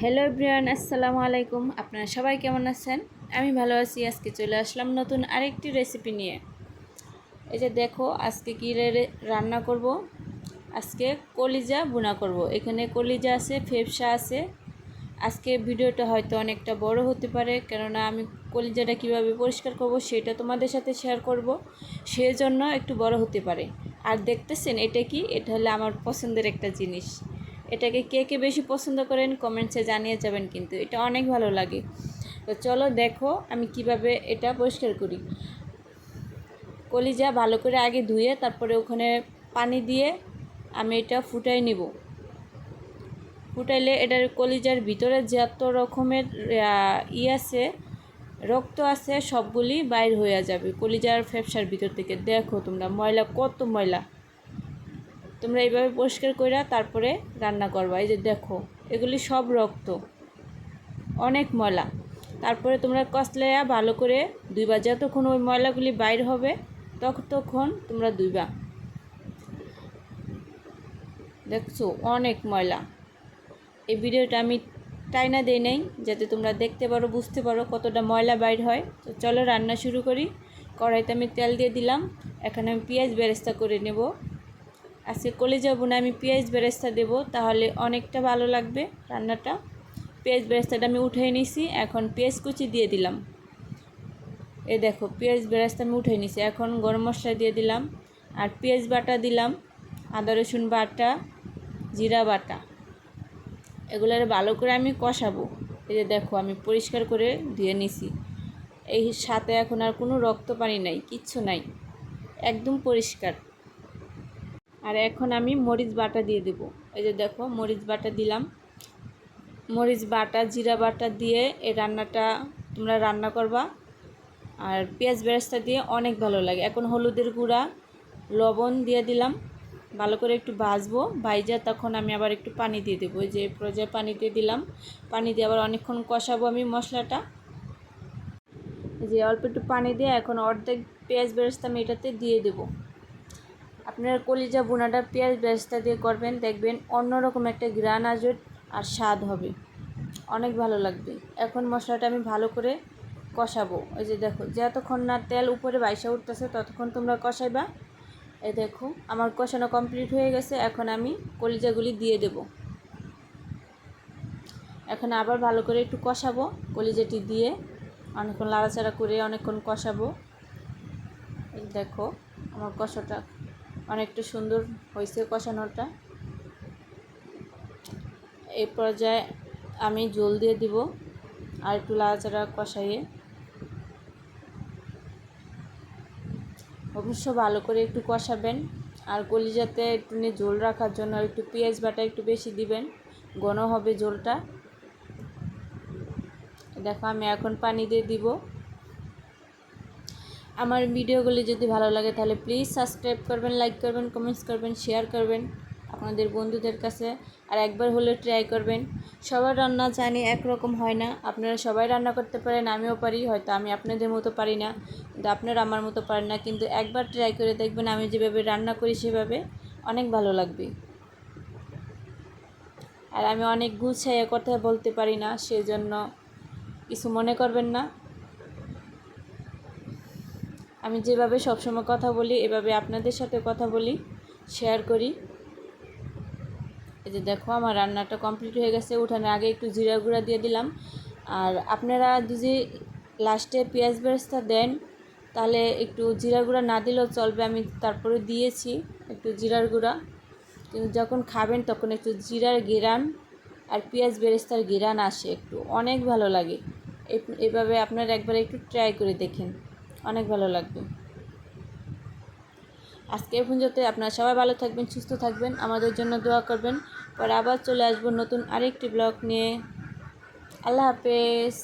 Hello everyone আসসালামু আলাইকুম আপনারা সবাই কেমন আছেন আমি ভালো আছি আজকে চলে আসলাম নতুন আরেকটি রেসিপি নিয়ে এই যে দেখো আজকে কী রান্না করব আজকে কলিজা বুনা করব এখানে কলিজা আছে ফেপসা আছে আজকে ভিডিওটা হয়তো অনেকটা বড় হতে পারে কেননা আমি কলিজাটা কীভাবে পরিষ্কার করব সেটা তোমাদের সাথে শেয়ার করব সেজন্য একটু বড় হতে পারে আর দেখতেছেন এটা কি এটা হলো আমার পছন্দের একটা জিনিস এটাকে কে কে বেশি পছন্দ করেন কমেন্টসে জানিয়ে যাবেন কিন্তু এটা অনেক ভালো লাগে। তো চলো দেখো আমি কীভাবে এটা পরিষ্কার করি। কলিজা ভালো করে আগে ধুয়ে তারপরে ওখানে পানি দিয়ে আমি এটা ফুটাই নিব। ফুটাইলে এটার কলিজার ভিতরে যত রকমের ই আছে, রক্ত আছে, সবগুলি বাইর হয়ে যাবে কলিজার ফ্যাপসার ভিতর থেকে। দেখো তোমরা ময়লা, কত ময়লা। তোমরা এইভাবে পরিষ্কার কইরা তারপরে রান্না করবা। এই যে দেখো, এগুলি সব রক্ত, অনেক ময়লা। তারপরে তোমরা কসলাইয়া ভালো করে দুইবা যতক্ষণ ওই ময়লাগুলি বাইর হবে, ততক্ষণ তোমরা দুইবা দেখছ, অনেক ময়লা। এই ভিডিওটা আমি টাইনা দেই নাই, যাতে তোমরা দেখতে পারো, বুঝতে পারো কতটা ময়লা বাইর হয়। তো চলো রান্না শুরু করি। কড়াইতে আমি তেল দিয়ে দিলাম। এখানে আমি পেঁয়াজ বেরেস্তা করে নেব। আজকে কলেজা বোনা আমি পেঁয়াজ বেরেস্তা দেবো, তাহলে অনেকটা ভালো লাগবে রান্নাটা। পেঁয়াজ বেরেস্তাটা আমি উঠিয়ে নিছি, এখন পেঁয়াজ কুচি দিয়ে দিলাম। এ দেখো, পেঁয়াজ বেরেস্তা আমি উঠিয়ে নিছি, এখন গরম মশলা দিয়ে দিলাম, আর পেঁয়াজ বাটা দিলাম, আদা, রসুন বাটা, জিরা বাটা। এগুলোর ভালো করে আমি কষাবো। এই যে দেখো, আমি পরিষ্কার করে ধুয়ে নিছি। এই সাথে এখন আর কোনো রক্ত পানি নাই, কিচ্ছু নাই, একদম পরিষ্কার। আর এখন আমি মরিচ বাটা দিয়ে দেবো। এই যে দেখো, মরিচ বাটা দিলাম। মরিচ বাটা, জিরা বাটা দিয়ে এই রান্নাটা তোমরা রান্না করবা। আর পেঁয়াজ বেরেস্তা দিয়ে অনেক ভালো লাগে। এখন হলুদের গুঁড়া, লবণ দিয়ে দিলাম। ভালো করে একটু ভাজবো, ভাইজা তখন আমি আবার একটু পানি দিয়ে দেবো। যে পর্যায়ে পানি দিয়ে দিলাম। পানি দিয়ে আবার অনেকক্ষণ কষাবো আমি মশলাটা। যে অল্প একটু পানি দিয়ে এখন অর্ধেক পেঁয়াজ বেরেস্তা আমি এটাতে দিয়ে দেবো। আপনার কলিজা, বোনাটা, পেঁয়াজ বেরেস্তা দিয়ে করবেন, দেখবেন অন্যরকম একটা গ্রান আসবে আর স্বাদ হবে। অনেক ভালো লাগবে। এখন মশলাটা আমি ভালো করে কষাবো। ওই যে দেখো, যতক্ষণ না তেল উপরে বাইসা উঠতেছে, ততক্ষণ তোমরা কষাইবা। এই দেখো, আমার কষানো কমপ্লিট হয়ে গেছে। এখন আমি কলিজাগুলি দিয়ে দেব। এখন আবার ভালো করে একটু কষাবো কলিজাটি দিয়ে। অনেকক্ষণ লাড়াচাড়া করে অনেকক্ষণ কষাবো। দেখো, আমার কষাটা অনেকটা সুন্দর হয়েছে কষানোটা। এই পর্যায়ে আমি জল দিয়ে দিব আর একটু লাড়াচাড়া কষাইয়ে অবশ্য ভালো করে একটু কষাবেন আর কলিজাতে একটু ঝোল রাখার জন্য একটু পেঁয়াজ বাটা একটু বেশি দিবেন, ঘন হবে ঝোলটা দেখো আমি এখন পানি দিয়ে দিব। আমার ভিডিওগুলি যদি ভালো লাগে তাহলে প্লিজ সাবস্ক্রাইব করবেন লাইক করবেন কমেন্টস করবেন শেয়ার করবেন আপনাদের বন্ধুদের কাছে। আর একবার হলে ট্রাই করবেন। সবার রান্না জানি একরকম হয় না। আপনারা সবাই রান্না করতে পারেন, আমিও পারি। হয়তো আমি আপনাদের মতো পারি না, কিন্তু আপনারা আমার মতো পারেন না। কিন্তু একবার ট্রাই করে দেখবেন, আমি যেভাবে রান্না করি সেভাবে অনেক ভালো লাগবে। আর আমি অনেক গুছাইয়ে কথা বলতে পারি না, সেজন্য কিছু মনে করবেন না। আমি যেভাবে সবসময় কথা বলি, এভাবে আপনাদের সাথে কথা বলি শেয়ার করি। এই যে দেখো, আমার রান্নাটা কমপ্লিট হয়ে গেছে। উঠানোর আগে একটু জিরা গুঁড়া দিয়ে দিলাম। আর আপনারা যদি লাস্টে পেঁয়াজ বেরেস্তা দেন, তাহলে একটু জিরা গুঁড়া না দিলেও চলবে। আমি তারপরে দিয়েছি একটু জিরার গুঁড়া। কিন্তু যখন খাবেন, তখন একটু জিরার গিরান আর পেঁয়াজ বেরেস্তার গিরান আসে একটু। অনেক ভালো লাগে। এভাবে আপনারা একবার একটু ট্রাই করে দেখেন। অনেক ভালো লাগবে। আজকে যাতে আপনারা সবাই ভালো থাকবেন, সুস্থ থাকবেন, আমাদের জন্য দোয়া করবেন। পরে আবার চলে আসব নতুন আরেকটি ব্লগ নিয়ে। আল্লাহ হাফেজ।